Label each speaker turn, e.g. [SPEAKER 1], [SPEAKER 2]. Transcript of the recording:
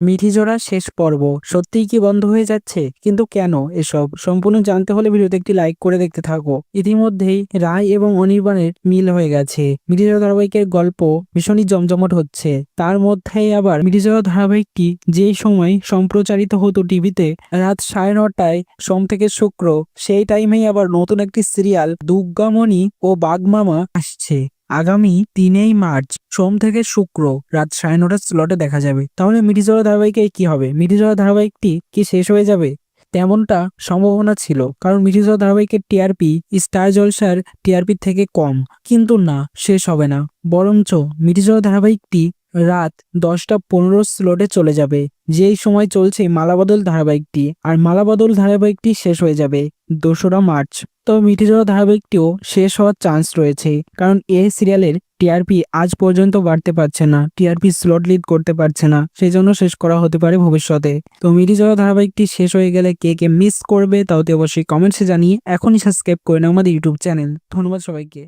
[SPEAKER 1] মিঠিজোড়া শেষ পর্ব। সত্যিই কি বন্ধ হয়ে যাচ্ছে? কিন্তু কেন এসব? সম্পূর্ণ জানতে হলে ভিডিওতে একটি লাইক করে দেখতে থাকো। ইতিমধ্যেই রায় এবং অনির্বাণের মিল হয়ে গেছে। মিঠিজোড়া ধারাবাহিকের গল্প ভীষণই জমজমট হচ্ছে। তার মধ্যেই আবার মিঠিজোড়া ধারাবাহিকটি যেই সময় সম্প্রচারিত হতো টিভিতে, রাত সাড়ে নটায়, সোম থেকে শুক্র, সেই টাইমেই আবার নতুন একটি সিরিয়াল দুর্গামণি ও বাগমামা আসছে। আগামী তিনই মার্চ, সোম থেকে শুক্র রাত সাড়ে নটার স্লটে দেখা যাবে। তাহলে মিঠিজোড়া ধারাবাহিকে কি হবে? মিঠিজোড়া ধারাবাহিকটি কি শেষ হয়ে যাবে? তেমনটা সম্ভাবনা ছিল, কারণ মিঠিজোড়া ধারাবাহিকের টিআরপি স্টার জলসার টিআরপি থেকে কম। কিন্তু না, শেষ হবে না। বরঞ্চ মিঠিজোড়া ধারাবাহিকটি রাত দশটা পনেরো স্লটে চলে যাবে। যেই সময় চলছে মালাবদল ধারাবাহিকটি, আর মালাবদল ধারাবাহিকটি শেষ হয়ে যাবে দোসরা মার্চ। তবে মিঠিজোড়া ধারাবাহিকটিও শেষ হওয়ার চান্স রয়েছে। কারণ এ সিরিয়ালের টিআরপি আজ পর্যন্ত বাড়তে পারছে না। টিআরপি স্লট লিড করতে পারছে না। সেই জন্য শেষ করা হতে পারে ভবিষ্যতে। তো মিঠিজোড়া ধারাবাহিকটি শেষ হয়ে গেলে কে কে মিস করবে তাও তো অবশ্যই কমেন্টসে জানিয়ে এখনই সাবস্ক্রাইব করে নাও আমাদের ইউটিউব চ্যানেল ধন্যবাদ সবাইকে।